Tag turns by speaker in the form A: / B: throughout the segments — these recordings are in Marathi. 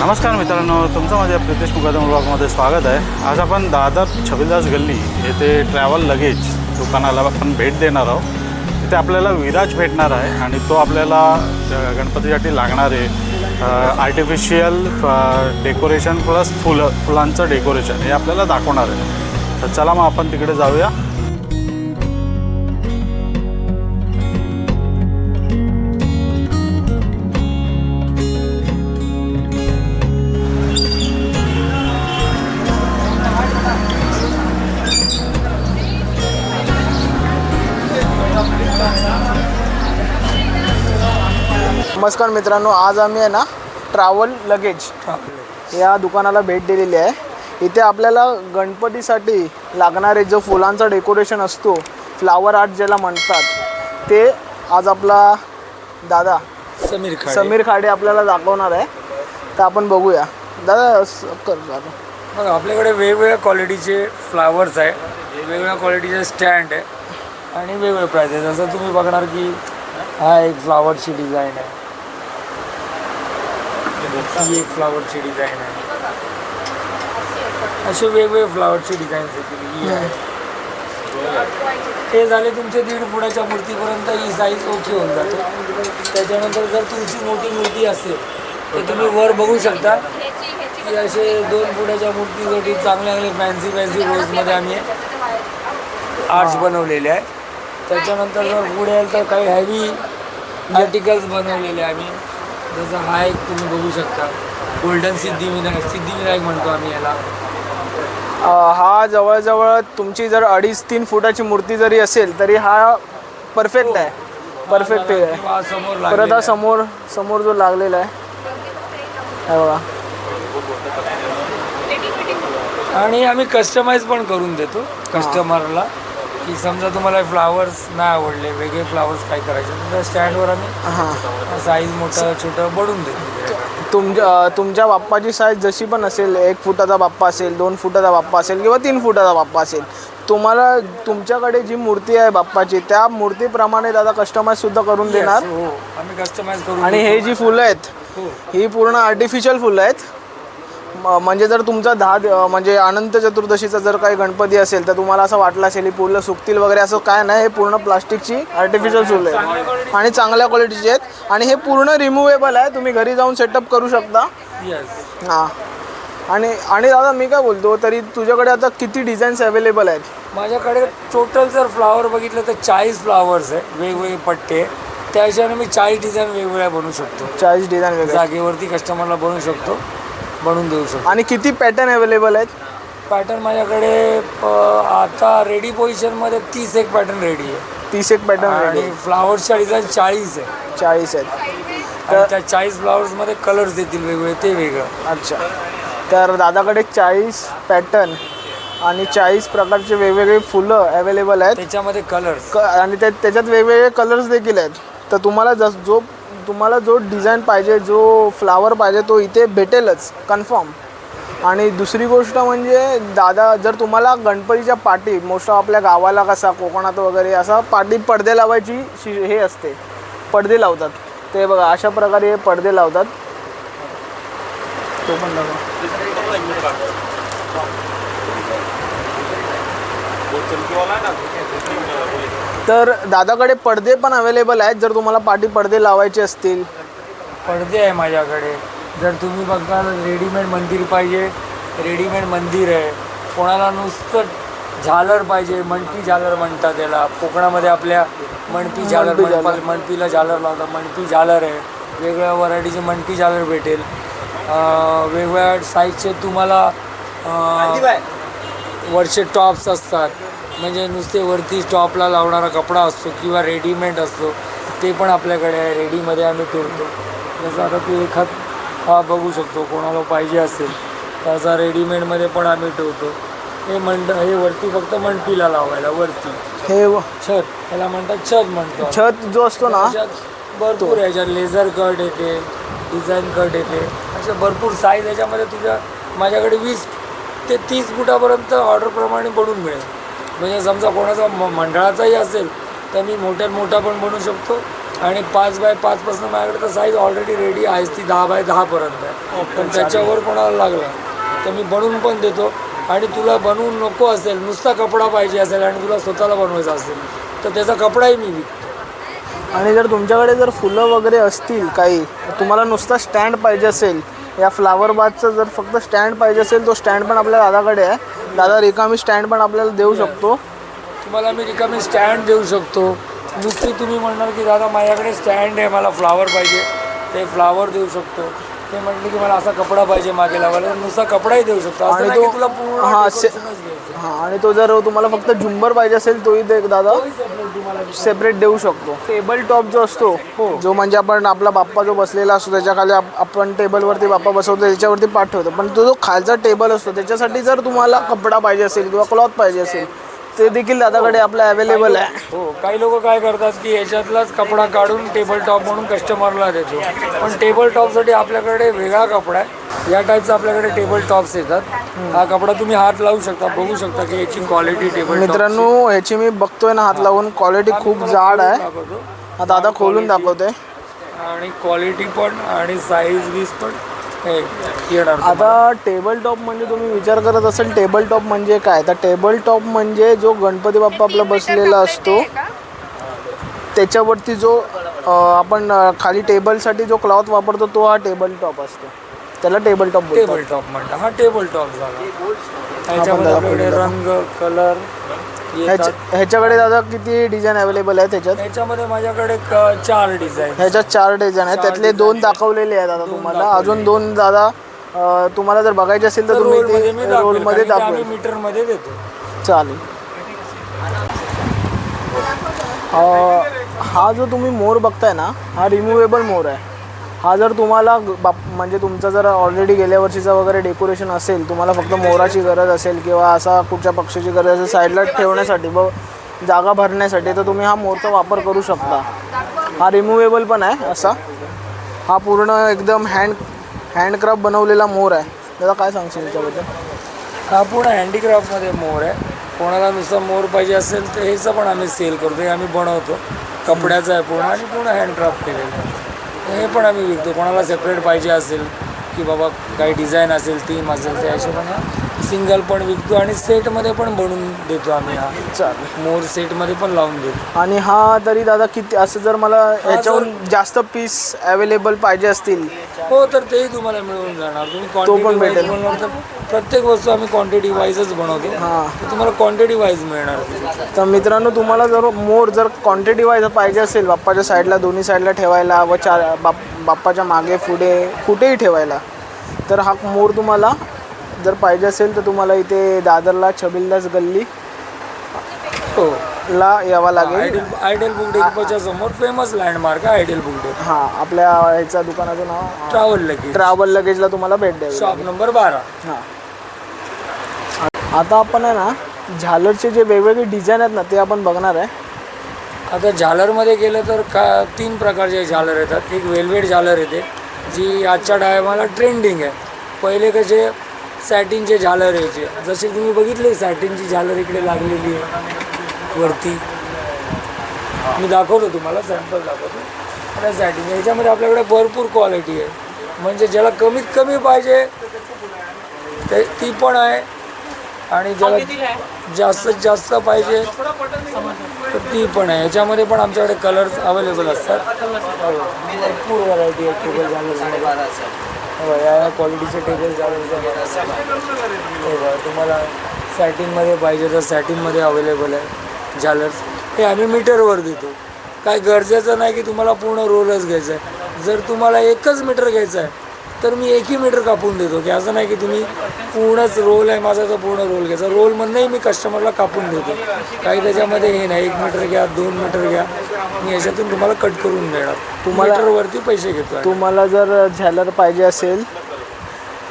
A: नमस्कार मित्रांनो तुमचं माझ्या प्रितेश मुकादम ब्लॉगमध्ये स्वागत आहे. आज आपण दादर छबिलदास गल्ली येथे ट्रॅव्हल लगेज दुकानाला आपण भेट देणार आहोत. इथे आपल्याला विराज भेटणार आहे आणि तो आपल्याला गणपतीसाठी लागणारे आर्टिफिशियल डेकोरेशन प्लस फुलं फुलांचं डेकोरेशन हे आपल्याला दाखवणार आहे. तर चला मग आपण तिकडे जाऊया.
B: नमस्कार मित्रांनो आज आम्ही आहे ना ट्रॅव्हल लगेज या दुकानाला भेट दिलेली आहे. इथे आपल्याला गणपतीसाठी लागणारे जो फुलांचा डेकोरेशन असतो फ्लावर आर्ट ज्याला म्हणतात ते आज आपला दादा
C: समीर खाडे.
B: समीर खाडे आपल्याला दाखवणार आहे. तर आपण बघूया. दादा कर दादा.
C: बघा आपल्याकडे वेगवेगळ्या क्वालिटीचे फ्लावर्स आहे वेगवेगळ्या क्वालिटीचे स्टँड आहे. आणि वेगवेगळे प्राईज आहे जसं तुम्ही बघणार की हा एक फ्लावरची डिझाईन आहे. ही एक फ्लावरची डिझाईन आहे. असे वेगवेगळे फ्लावरची डिझाईन्स येतील ही आहे. हे झाले तुमचे दीड फुटाच्या मूर्तीपर्यंत ही साईज ओके होऊन जाते. त्याच्यानंतर जर तुमची मोठी मूर्ती असेल तर तुम्ही वर बघू शकता की असे दोन फुटाच्या मूर्तीसाठी चांगले चांगले फॅन्सी फॅन्सी रोजमध्ये आम्ही आर्ट्स बनवलेले आहे. त्याच्यानंतर जर पुढे याल तर काही हॅवी आर्टिकल्स बनवलेले आहे आम्ही. जसं हा एक तुम्ही बघू शकता. गोल्डन सिद्धिविनायक सिद्धिविनायक म्हणतो आम्ही याला.
B: हा जवळजवळ तुमची जर अडीच तीन फुटाची मूर्ती जरी असेल तरी हा परफेक्ट आहे. परफेक्ट आहे. परत हा. समोर समोर जो लागलेला आहे. हे बघा.
C: आणि आम्ही कस्टमाइज पण करून देतो कस्टमरला की समजा तुम्हाला फ्लावर्स नाही आवडले वेगळे फ्लावर्स काय करायचे तर स्टँडवर आम्ही साईज मोठं छोटं बनवून देतो.
B: तुमच्या तुमच्या बाप्पाची साईज जशी पण असेल एक फुटाचा बाप्पा असेल दोन फुटाचा बाप्पा असेल किंवा तीन फुटाचा बाप्पा असेल तुम्हाला तुमच्याकडे जी मूर्ती आहे बाप्पाची त्या मूर्तीप्रमाणे दादा कस्टमाइज सुद्धा करून देणार.
C: हो आम्ही कस्टमाइज करून
B: आणि हे जी फुलं आहेत
C: हो.
B: ही पूर्ण आर्टिफिशियल फुलं आहेत. म्हणजे जर तुमचा दहा म्हणजे अनंत चतुर्दशीचा जर काही गणपती असेल तर तुम्हाला असं वाटलं असेल ही फुलं सुकतील वगैरे असं काय नाही हे पूर्ण प्लास्टिकची आर्टिफिशियल फुलं आहेत आणि चांगल्या क्वालिटीची आहेत. आणि हे पूर्ण रिमुवेबल आहे. तुम्ही घरी जाऊन सेटअप करू शकता.
C: येस
B: हां. आणि आणि दादा मी काय बोलतो तरी तुझ्याकडे आता किती डिझाईन्स अवेलेबल आहेत?
C: माझ्याकडे टोटल जर फ्लावर बघितलं तर चाळीस फ्लावर्स आहे वेगवेगळे पट्टे. त्या हिशोबाने मी चाळीस डिझाईन वेगवेगळ्या बनवू शकतो.
B: चाळीस डिझाईन
C: जागेवरती कस्टमरला बनवू शकतो. बनवून देऊ शकतो.
B: आणि किती पॅटर्न अवेलेबल आहेत?
C: पॅटर्न माझ्याकडे प- आता रेडी पोझिशनमध्ये तीस एक पॅटर्न रेडी आहे.
B: तीस एक पॅटर्न
C: आणि फ्लावर्सच्या डिझाईन चाळीस आहे.
B: चाळीस आहेत.
C: आणि त्या चाळीस फ्लावर्समध्ये कलर्स देतील वेगवेगळे ते वेगळं.
B: अच्छा. तर दादाकडे चाळीस पॅटर्न आणि चाळीस प्रकारचे वेगवेगळे फुलं अवेलेबल आहेत.
C: त्याच्यामध्ये कलर्स
B: क आणि त्या त्याच्यात वेगवेगळे कलर्स देखील आहेत. तर तुम्हाला जस जो तुम्हाला जो डिझाईन पाहिजे जो फ्लावर पाहिजे तो इथे भेटेलच कन्फर्म आणि दुसरी गोष्ट म्हणजे दादा जर तुम्हाला गणपतीच्या पाठी मोस्ट ऑफ आपल्या गावाला कसा कोकणात वगैरे असा पाठी पडदे लावायची शि- हे असते. पडदे लावतात. ते बघा अशा प्रकारे हे पडदे लावतात. तो पण दाखवा. तर दादाकडे पडदे पण अवेलेबल आहेत. जर तुम्हाला पाठी पडदे लावायचे असतील.
C: पडदे आहे माझ्याकडे. जर तुम्ही बघाल रेडीमेड मंदिर पाहिजे. रेडीमेड मंदिर आहे. कोणाला नुसतं झालर पाहिजे. मणपी झालर म्हणतात त्याला. कोकणामध्ये आपल्या मणपी झालर
B: मणपी झालर.
C: मणपा- मणपीला झालर लावतात. मणपी झालर आहे. वेगवेगळ्या व्हरायटीचे मणपी झालर भेटेल. अं, वेगवेगळ्या साईजचे तुम्हाला अं, वरचे टॉप्स असतात. म्हणजे नुसते वरती टॉपला लावणारा कपडा असतो किंवा रेडीमेड असतो ते पण आपल्याकडे आहे. रेडीमध्ये आम्ही ठेवतो जसं आता तू एखाद हा बघू शकतो कोणाला पाहिजे असेल तसा रेडीमेडमध्ये पण आम्ही ठेवतो. हे मंड हे वरती फक्त मंडपीला लावायला वरती.
B: हे
C: छत याला म्हणतात छत म्हणतो.
B: छत जो असतो ना?
C: भरपूर याच्यात लेझर कट येते डिझाईन कट येते. अशा भरपूर साईज याच्यामध्ये तुझ्या माझ्याकडे वीस ते तीस फुटापर्यंत ऑर्डरप्रमाणे बनवून मिळेल. म्हणजे समजा कोणाचा म- मंडळाचाही असेल तर मी मोठ्यात मोठा पण बनवू शकतो. आणि पाच बाय पाचपासून माझ्याकडे तर साईज ऑलरेडी रेडी आहेच ती दहा बाय दहापर्यंत आहे. पण त्याच्यावर कोणाला लागला तर मी बनवून पण देतो. आणि तुला बनवून नको असेल नुसता कपडा पाहिजे असेल आणि तुला स्वतःला बनवायचा असेल तर त्याचा कपडाही मी विकतो.
B: आणि जर तुमच्याकडे जर फुलं वगैरे असतील काही तुम्हाला नुसता स्टँड पाहिजे असेल. या फ्लावर बाथचं जर फक्त स्टँड पाहिजे असेल तो स्टँड पण आपल्या दादाकडे आहे. दादा रिकामी स्टँड पण आपल्याला देऊ शकतो.
C: तुम्हाला मी रिकामी स्टँड देऊ शकतो. नुसती तुम्ही म्हणणार की दादा माझ्याकडे स्टँड आहे मला फ्लावर पाहिजे. ते फ्लावर देऊ शकतो. ते म्हटले की मला असा कपडा पाहिजे मागे लावायला. नुसता कपडाही देऊ शकतो. असं
B: आणि
C: नाही
B: तो-
C: की तुला पूर्ण
B: हा, से-
C: decorationच घ्यायचं.
B: हां आणि तो जर तुम्हाला फक्त झुंबर पाहिजे असेल तोही ते दादा
C: तोही separate तुम्हाला
B: सेपरेट देऊ शकतो. टेबल टॉप जो असतो जो म्हणजे आपण आपला बाप्पा जो बसलेला असतो त्याच्याखाली आप- आपण टेबलवरती बाप्पा बसवतो त्याच्यावरती पाठवतो. पण तो जो खालचा टेबल असतो त्याच्यासाठी जर तुम्हाला कपडा पाहिजे असेल किंवा क्लॉथ पाहिजे असेल ते देखील दादाकडे आपलं अवेलेबल आहे.
C: हो काही लोक काय करतात की याच्यातलाच कपडा काढून टेबल टॉप म्हणून कस्टमरला देतो. पण टेबल टॉपसाठी आपल्याकडे वेगळा कपडा आहे. या टाईपचा आपल्याकडे टेबल टॉप्स येतात. हा कपडा तुम्ही हात लावू शकता बघू शकता की याची क्वालिटी टेबल
B: मित्रांनो ह्याची मी बघतोय ना हात लावून क्वालिटी खूप जाड आहे. हा दादा खोलून दाखवते
C: आणि क्वालिटी पण आणि साईज बीज पण. येणार
B: आता टेबल टॉप म्हणजे तुम्ही विचार करत असाल टेबल टॉप म्हणजे काय? तर टेबल टॉप म्हणजे जो गणपती बाप्पा आपला बसलेला असतो त्याच्यावरती जो आपण खाली टेबलसाठी जो क्लॉथ वापरतो तो हा टेबल टॉप असतो. त्याला टेबल टॉप
C: टेबल टॉप म्हणतात. हा टेबल टॉप झाला. आपल्याकडे रंग कलर
B: ह्याच्या- ह्याच्याकडे दादा किती डिझाईन अवेलेबल आहे त्याच्यात
C: ह्याच्यामध्ये माझ्याकडे क- चार डिझाईन
B: ह्याच्यात चार डिझाईन आहेत. त्यातले दोन दाखवलेले आहेत दादा तुम्हाला. अजून दोन दादा अ, तुम्हाला जर बघायचे असेल तर तुम्ही
C: रोलमध्ये मी
B: ते
C: दाखवेल,
B: रोलमध्ये
C: कारण की आम्ही
B: दाखवेल
C: मीटरमध्ये देतो.
B: चालेल. अ, हा जो तुम्ही मोर बघताय ना हा रिमुवेबल मोर आहे. हा जर तुम्हाला बाप म्हणजे तुमचा जर ऑलरेडी गेल्या वर्षीचा वगैरे डेकोरेशन असेल तुम्हाला फक्त मोराची गरज असेल किंवा असा कुठच्या पक्षीची गरज असेल साईडला ठेवण्यासाठी व जागा भरण्यासाठी तर तुम्ही हा मोरचा वापर करू शकता. हा रिमुवेबल पण आहे असा. हा पूर्ण एकदम हँड हँडक्राफ्ट बनवलेला मोर आहे. त्याला काय सांगशील याच्याबद्दल?
C: हा पूर्ण हँडीक्राफ्टमध्ये मोर आहे. कोणाला नुसतं मोर पाहिजे असेल तर ह्याचं पण आम्ही सेल करतो हे आम्ही बनवतो. कपड्याचं आहे पूर्ण आणि पूर्ण हँडक्राफ्ट केलेलं आहे. हे पण आम्ही विकतो. कोणाला सेपरेट पाहिजे असेल की बाबा काही डिझाईन असेल थीम असेल त्या हिशोबाने सिंगल पण विकतो आणि सेटमध्ये पण बनवून देतो आम्ही हा.
B: चालेल.
C: मोर सेटमध्ये पण लावून देतो.
B: आणि हा तरी दादा किती असं जर मला याच्याहून जास्त पीस अवेलेबल पाहिजे असतील.
C: हो तर तेही तुम्हाला मिळून जाणार. तुम्ही
B: पण
C: क्वांटिटी
B: भेटेल.
C: बनवणार तर प्रत्येक वस्तू आम्ही क्वांटिटी वाईजच बनवतो.
B: हां.
C: तर तुम्हाला क्वांटिटी वाईज मिळणार. ती.
B: तर मित्रांनो तुम्हाला जर मोर जर क्वांटिटी वाईज पाहिजे असेल बाप्पाच्या साईडला दोन्ही साईडला ठेवायला व चार बाप बाप्पाच्या मागे पुढे कुठेही ठेवायला तर हा मोर तुम्हाला जर पाहिजे असेल तर तुम्हाला इथे दादरला छबिलदास गल्ली
C: हो.
B: ला यावं लागेल.
C: आयडियल आयडियल बुक डेपोच्या समोर फेमस लँडमार्क आहे आयडियल बुक डेपो
B: हां आपल्या ह्याच्या दुकानाचं नाव
C: ट्रॅव्हल लगेच
B: ट्रॅव्हल लगेजला तुम्हाला भेट द्यावी
C: शॉप नंबर बारा.
B: हां. आता आपण आहे ना झालरचे जे वेगवेगळे डिझाईन आहेत ना ते आपण बघणार आहे.
C: आता झालरमध्ये गेलं तर का तीन प्रकारचे झालर येतात. एक वेलवेट झालर येते जी आजच्या टायमाला ट्रेंडिंग आहे. पहिले कसे सॅटिनचे झालर यायचे जसे तुम्ही बघितले सॅटिनची झालर इकडे लागलेली आहे. वरती. मी दाखवतो तुम्हाला सॅम्पल दाखवतो. आणि सॅटिन याच्यामध्ये आपल्याकडे भरपूर क्वालिटी आहे. म्हणजे ज्याला कमीत कमी पाहिजे ते ती पण आहे. आणि ज्याला जास्तीत जास्त पाहिजे तर ती पण आहे. याच्यामध्ये पण आमच्याकडे कलर्स अवेलेबल असतात. भरपूर व्हरायटी आहे. टेबल झालर्समध्ये हो, या या क्वालिटीचे टेबल झालर्स हो तुम्हाला सॅटिनमध्ये पाहिजे तर सॅटिनमध्ये अवेलेबल आहे. झालर्स हे आम्ही मीटरवर देतो. काय गरजेचं नाही की तुम्हाला पूर्ण रोलच घ्यायचा आहे. जर तुम्हाला एकच मीटर घ्यायचं आहे तर मी एकही मीटर कापून देतो की असं नाही की तुम्ही पूर्णच रोल आहे माझा तर पूर्ण रोल घ्यायचा रोलमधनंही मी कस्टमरला कापून देतो. काही त्याच्यामध्ये हे नाही एक मीटर घ्या दोन मीटर घ्या. मी याच्यातून तुम्हाला कट करून देणार.
B: तुम्हाला-
C: मीटरवरती पैसे घेतो.
B: तुम्हाला जर झॅलर पाहिजे असेल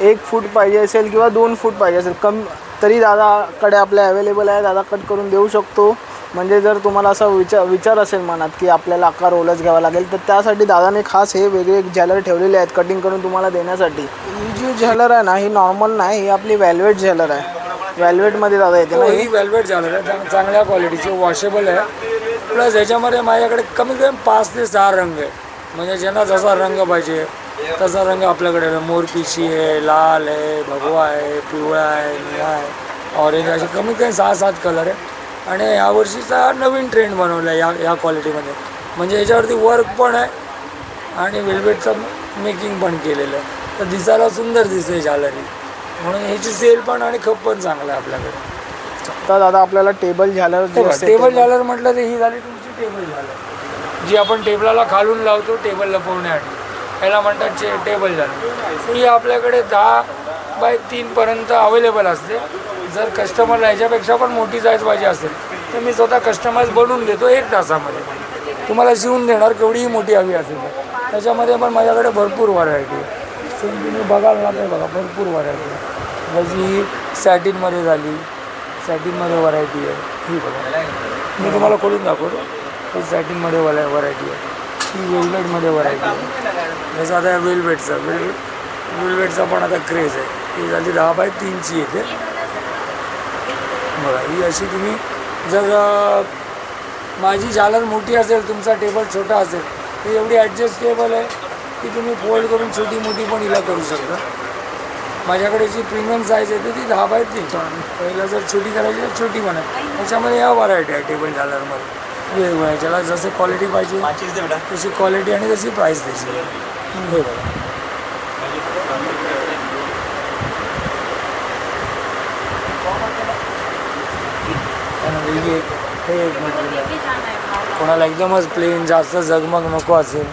B: एक फूट पाहिजे असेल किंवा दोन फूट पाहिजे असेल कम तरी दादाकडे आपल्या अवेलेबल आहे दादा कट करून देऊ शकतो. म्हणजे जर तुम्हाला असा विचार विचार असेल मनात की आपल्याला आकार रोलच घ्यावा लागेल तर त्यासाठी दादाने खास हे वेगळे झॅलर ठेवलेले आहेत कटिंग करून तुम्हाला देण्यासाठी. ही जी झॅलर आहे ना ही नॉर्मल नाही ही आपली व्हॅल्वेट झॅलर आहे. व्हॅल्वेटमध्ये दादा येते
C: हो
B: ना
C: ही
B: ही?
C: वेल्वेट झालर आहे. चांग- चांगल्या क्वालिटीची वॉशेबल आहे. प्लस ह्याच्यामध्ये माझ्याकडे कमीत कमी पाच ते सहा रंग आहे म्हणजे ज्यांना जसा रंग पाहिजे तसा रंग आपल्याकडे आहे. मोरपिशी आहे लाल आहे भगवा आहे पिवळा आहे निळा आहे ऑरेंज असे कमीत कमी सहा सात कलर आहे आणि यावर्षीचा नवीन ट्रेंड बनवला आहे या या क्वालिटीमध्ये म्हणजे याच्यावरती वर्क पण आहे आणि वेल्वेटचं मेकिंग पण केलेलं आहे. तर दिसायला सुंदर दिसते झालरी म्हणून ह्याची सेल पण आणि खप पण चांगला आहे आपल्याकडे.
B: तर दादा आपल्याला टेबल झाल्यावर
C: टेबल झालर म्हटलं तर ही झाली तुमची टेबल झालर जी आपण टेबलाला खालून लावतो टेबल लपवण्यासाठी याला म्हणतात चे टेबल झालर ही आपल्याकडे दहा बाय तीनपर्यंत अवेलेबल असते. जर कस्टमरला ह्याच्यापेक्षा पण मोठी साईज पाहिजे असेल तर मी स्वतः कस्टमाइज बनवून देतो एक तासामध्ये. तुम्हाला शिवून देणार केवढीही मोठी हवी असेल तर. त्याच्यामध्ये पण माझ्याकडे भरपूर व्हरायटी आहे. सेम तुम्ही बघाल ना ते बघा भरपूर व्हरायटी आहे. जशी सॅटिनमध्ये झाली सॅटिनमध्ये व्हरायटी आहे. ही बघा. मी तुम्हाला खोलून दाखवतो. ही सॅटिनमध्ये वला व्हरायटी आहे. ही वेलवेटमध्ये व्हरायटी आहे. जसं आता वेलवेटचा वेलवेट वेलवेटचा पण आता क्रेज आहे. ही झाली दहा बाय तीनची येते बघा ही अशी तुम्ही जर माझी झालर मोठी असेल तुमचा टेबल छोटा असेल तर एवढी ॲडजस्टेबल आहे की तुम्ही फोल्ड करून छोटी मोठी पण हिला करू शकता. माझ्याकडे जी प्रीमियम साईज येते ती दहा बाय तीन. पहिला जर छोटी करायची तर छोटी पण आहे त्याच्यामध्ये या व्हरायटी आहे टेबल झालरमध्ये वेगवेगळ्या ज्याला जसे क्वालिटी पाहिजे तशी क्वालिटी आणि तशी प्राईस आहे हे बघा. ही एक हे आहे कोणाला एकदमच प्लेन जास्त झगमग नको असेल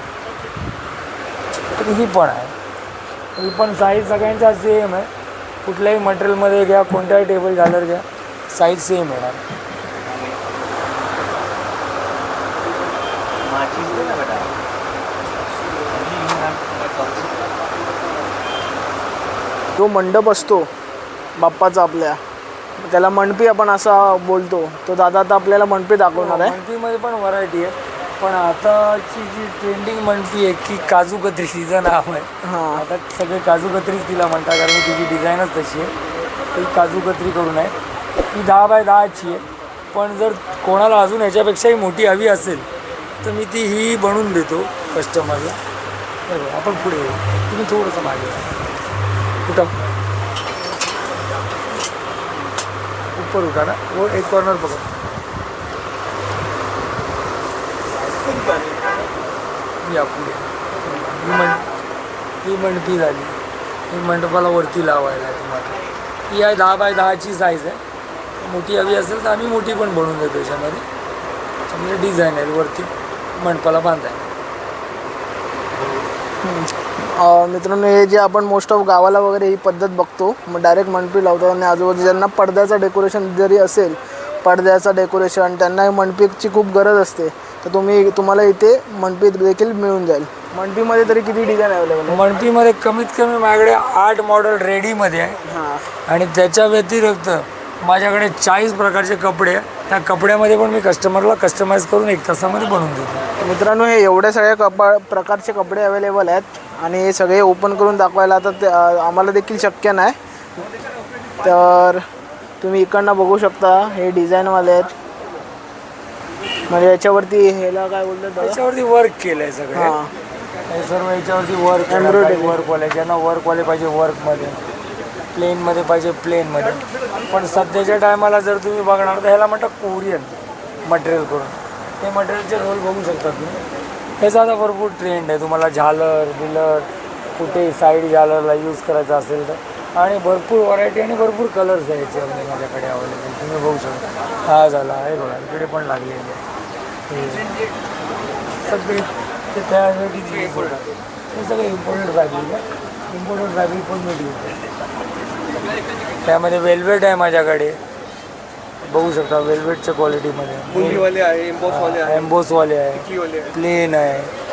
C: तर ही पण आहे. ही पण साईज सगळ्यांचा सेम आहे. कुठल्याही मटेरियलमध्ये घ्या कोणत्याही टेबल झालर घ्या साईज सेम येणार.
B: जो मंडप असतो बाप्पाचा आपल्या. त्याला मंडपी आपण असा बोलतो. तो दादा आता आपल्याला मंडपी दाखवणार आहे.
C: मंडपीमध्ये पण व्हरायटी आहे. पण आताची जी ट्रेंडिंग मंडपी आहे की काजू कतरी तिचं नाव आहे.
B: हां.
C: आता सगळे काजू कतरीच तिला म्हणतात कारण तिची डिझाईनच तशी आहे. ती काजू कतरी करून आहे ती दहा बाय दहाची आहे. पण जर कोणाला अजून ह्याच्यापेक्षाही मोठी हवी असेल तर मी ती ही बनवून देतो कस्टमरला हे बघा, आपण पुढे येऊ. तुम्ही थोडंसं मागे. कुठं? ऊपर उठा ना? एक कॉर्नर पकड़ या पुढे ही ही मंडपी झाली. ही मंडपाला वरती लावायला आहे तुम्हाला ही आहे दहा बाय दहाची साईज आहे. मोठी हवी असेल तर आम्ही मोठी पण बनवून देतो याच्यामध्ये. म्हणजे डिझाईन आहे वरती. मंडपाला बांधायला.
B: मित्रांनो हे जे आपण मोस्ट ऑफ गावाला वगैरे ही पद्धत बघतो मग डायरेक्ट मंडपी लावतो आणि आजूबाजू ज्यांना पडद्याचं डेकोरेशन जरी असेल पडद्याचं डेकोरेशन त्यांना हे मंडपीची खूप गरज असते. तर तुम्ही तुम्हाला इथे मंडपी देखील मिळून जाईल. मंडपीमध्ये तरी किती डिझाईन अवेलेबल आहे
C: मंडपीमध्ये कमीत कमी माझ्याकडे आठ मॉडेल रेडीमध्ये आहे.
B: हां.
C: आणि त्याच्या व्यतिरिक्त माझ्याकडे चाळीस प्रकारचे कपडे आहे त्या कपड्यामध्ये पण मी कस्टमरला कस्टमाइज करून एक तासामध्ये बनवून देतो.
B: मित्रांनो हे एवढ्या सगळ्या कपा प्रकारचे कपडे अवेलेबल आहेत. आणि हे सगळे ओपन करून दाखवायला आता ते आम्हाला देखील शक्य नाही. तर तुम्ही इकडनं बघू शकता हे डिझाईनवाले आहेत. म्हणजे याच्यावरती ह्याला काय बोलतात दादा?
C: त्याच्यावरती वर्क केलं आहे सगळं.
B: हां.
C: सर्व याच्यावरती वर्क
B: Embroidery.
C: वर्कवाले ज्यांना वर्कवाले पाहिजे वर्कमध्ये प्लेनमध्ये पाहिजे प्लेनमध्ये पण सध्याच्या टायमाला जर तुम्ही बघणार तर ह्याला म्हणतात कोरियन मटेरियल करून. ते मटेरियलचे रोल बघू शकता तुम्ही. त्याचा आता भरपूर ट्रेंड आहे. तुम्हाला झालर बिलर कुठे साईड झालरला यूज करायचं असेल तर. आणि भरपूर व्हरायटी आणि भरपूर कलर्स आहे याच्यामध्ये माझ्याकडे अवेलेबल तुम्ही बघू शकता. हा झाला. आहे बघा इकडे पण लागलेली आहे. सगळे ते त्यासाठी हे सगळे इम्पोर्टेड फॅब्रिक आहे. इम्पोर्टेड फॅब्रिक पण मी त्यामध्ये वेल्वेट आहे माझ्याकडे. बघू शकता वेल्वेटच्या क्वालिटीमध्ये.
B: वाले आहे एम्बॉसवाले
C: एम्बोसवाले आहे.
B: आहे.
C: प्लेन आहे.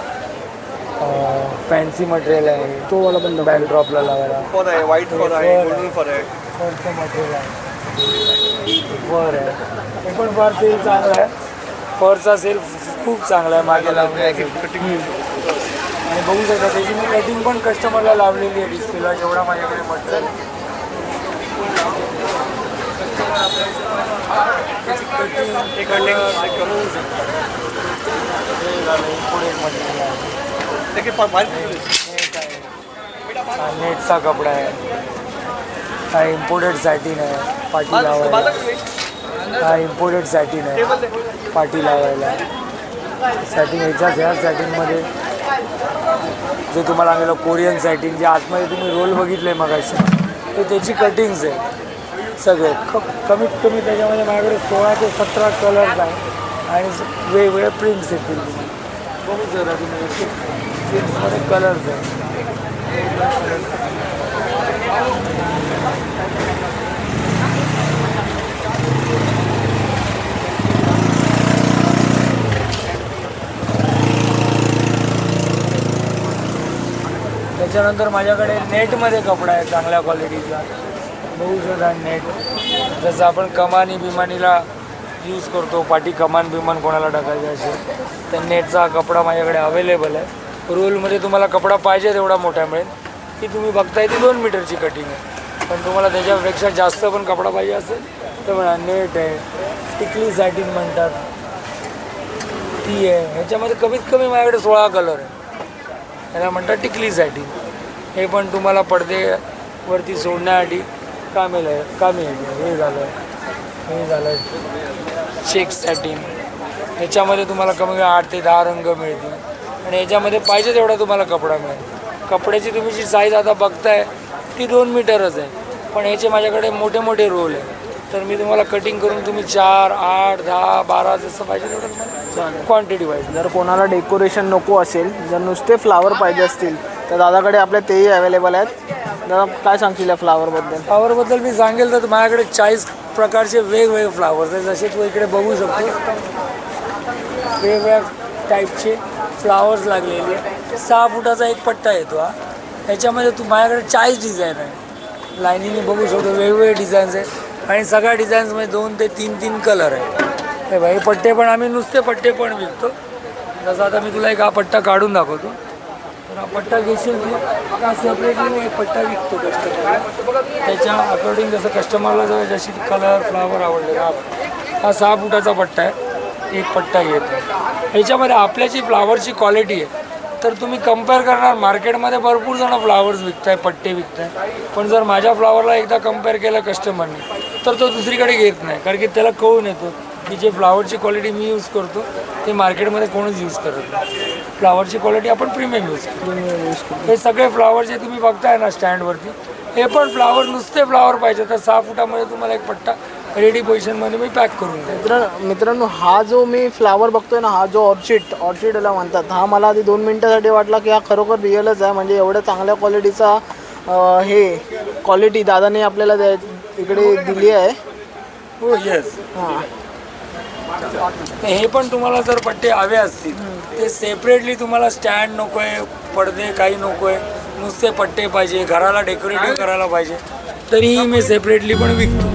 C: फॅन्सी मटेरियल आहे. तो वाला पण बॅकड्रॉपला लावायला.
B: फॉर आहे व्हाईट
C: फॉर आहे, golden
B: फॉर आहे.
C: फरचं मटेरियल आहे. फर आहे. हे पण फार सेल चांगला आहे. फरचा सेल खूप चांगला आहे मागे लावण्यासाठी आणि बघू शकता त्याची मी कटिंग पण कस्टमरला लावलेली आहे डिस्प्लेला जेवढा माझ्याकडे मटेरियल त्याची cutting, color होऊ शकतं. हे झालं imported material आहे. नेट हा नेटचा कपडा आहे. हा इम्पोर्टेड सॅटिन आहे पाठी लावायला. हा इम्पोर्टेड सॅटिन आहे पाठी लावायला. सॅटिन ह्याच्याच ह्या सॅटिनमध्ये जे तुम्हाला सांगितलं कोरियन सॅटिन जे आतमध्ये तुम्ही रोल बघितले मगाशी ते त्याची कटिंग्स आहे. सगळे. क कमीत कमी त्याच्यामध्ये माझ्याकडे सोळा ते सतरा कलर्स आहे आणि वेगवेगळे प्रिंट्स येतील. बघू जरा तुम्ही प्रिंट्समध्ये कलर्स आहे त्याच्यानंतर माझ्याकडे नेटमध्ये कपडा आहे चांगल्या क्वालिटीचा बघू शकता नेट जसं आपण कमानी बिमानीला यूज करतो पाठी कमान बिमान कोणाला टाकायचं असेल तर नेटचा कपडा माझ्याकडे अवेलेबल आहे. रोलमध्ये तुम्हाला कपडा पाहिजे तेवढा मोठा मिळेल. की तुम्ही बघताय ती दोन मीटरची कटिंग आहे. पण तुम्हाला त्याच्यापेक्षा जास्त पण कपडा पाहिजे असेल तर म्हणा नेट आहे. टिकली सॅटिन म्हणतात. ती आहे. ह्याच्यामध्ये कमीत कमी माझ्याकडे सोळा कलर आहे. ह्याला म्हणतात टिकलीसाठी हे पण तुम्हाला पडदेवरती सोडण्यासाठी कामेल आहे कामी आहे हे झालं हे झालं. सॅटिन ह्याच्यामध्ये तुम्हाला कमी कमी आठ ते दहा रंग मिळतील. आणि ह्याच्यामध्ये पाहिजे तेवढा तुम्हाला कपडा मिळेल. कपड्याची तुम्ही जी साईज आता बघताय ती दोन मीटरच आहे. पण ह्याचे माझ्याकडे मोठे मोठे रोल आहे तर मी तुम्हाला कटिंग करून तुम्ही चार आठ दहा बारा जसं पाहिजे तेवढं क्वांटिटी पाहिजे
B: जर कोणाला डेकोरेशन नको असेल जर नुसते फ्लावर पाहिजे असतील तर दादाकडे आपले तेही अवेलेबल आहेत. दादा काय सांगशील या फ्लावरबद्दल
C: फ्लावरबद्दल मी सांगेल तर माझ्याकडे चाळीस प्रकारचे वेगवेगळे फ्लावर्स आहेत. जसे तू इकडे बघू शकतो वेगवेगळ्या टाईपचे फ्लावर्स लागलेले सहा फुटाचा एक पट्टा येतो हा. याच्यामध्ये तू माझ्याकडे चाळीस डिझाईन आहे लाईनीने बघू शकतो वेगवेगळे डिझाईन्स आहेत. आणि सगळ्या डिझाईन्समध्ये दोन ते तीन तीन कलर आहे हे भाई पट्टे पण आम्ही नुसते पट्टे पण विकतो. जसं आता मी तुला एक हा पट्टा काढून दाखवतो. पट्टा घेशील तू का सेपरेटली एक पट्टा विकतो कस्टमरला त्याच्या अकॉर्डिंग जसं कस्टमरला जर जशी कलर फ्लावर आवडले हा हा सहा फुटाचा पट्टा आहे. एक पट्टा घेतो. ह्याच्यामध्ये आपल्याची फ्लावरची क्वालिटी आहे. तर तुम्ही कंपेअर करणार. मार्केटमध्ये भरपूर जण फ्लावर्स विकताय पट्टे विकताय. पण जर माझ्या फ्लावरला एकदा कंपेअर केलं कस्टमरने तर तो दुसरीकडे घेत नाही. कारण की त्याला कळून येतो. की जे फ्लावरची क्वालिटी मी यूज करतो ते मार्केटमध्ये कोणच यूज करत नाही. फ्लावरची क्वालिटी आपण प्रीमियम यूज करतो. हे सगळे फ्लावर जे तुम्ही बघताय ना स्टँडवरती हे पण फ्लावर नुसते फ्लावर पाहिजे तर सहा फुटामध्ये तुम्हाला एक पट्टा रेडी पोझिशनमध्ये मी पॅक करून
B: मित्र मित्रांनो हा जो मी फ्लावर बघतोय ना हा जो ऑर्चिड ऑर्चिडला म्हणतात हा मला आधी दोन मिनटासाठी वाटला की हा खरोखर रिअलच आहे. म्हणजे एवढ्या चांगल्या क्वालिटीचा हे क्वालिटी दादाने आपल्याला इकडे दिली आहे.
C: हो येस
B: हां.
C: हे पण तुम्हाला जर पट्टे हवे असतील ते सेपरेटली तुम्हाला स्टँड नको आहे पडदे काही नको आहे नुसते पट्टे पाहिजे घराला डेकोरेटिव्ह करायला पाहिजे तरीही मी सेपरेटली पण विकतो.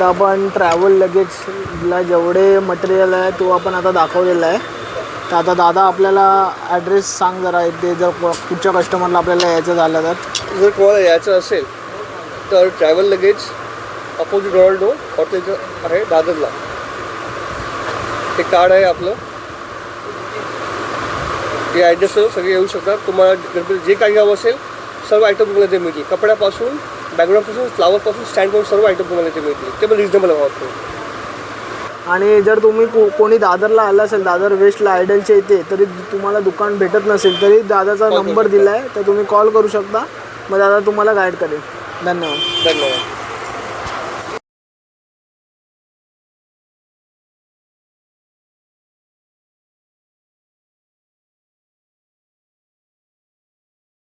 B: आता आपण ट्रॅव्हल लगेजला जेवढे मटेरियल आहे तो आपण आता दाखवलेला आहे. तर आता दादा आपल्याला ॲड्रेस सांग जरा ते जर कुठच्या कस्टमरला आपल्याला यायचं झालं तर.
D: जर कोणाला यायचं असेल तर ट्रॅव्हल लगेज अपोजिट रोनाल्डो हॉटेलचं आहे दादरला. ते कार्ड आहे आपलं. ते ॲड्रेसवर सगळे येऊ शकतात. तुम्हाला जे काही हवं असेल सर्व आयटम तुम्हाला ते मिळतील कपड्यापासून बॅकग्राऊंडपासून फ्लावरपासून स्टँडपासून सर्व आयटम तुम्हाला इथे मिळतील. ते पण रिजनेबल भावात
B: आणि जर तुम्ही को कोणी दादरला आला असेल दादर वेस्टला आयडलच्या इथे तरी तुम्हाला दुकान भेटत नसेल तरी दादाचा नंबर. दिला आहे तर तुम्ही कॉल करू शकता. मग दादा तुम्हाला गाईड करेल. धन्यवाद.
D: धन्यवाद.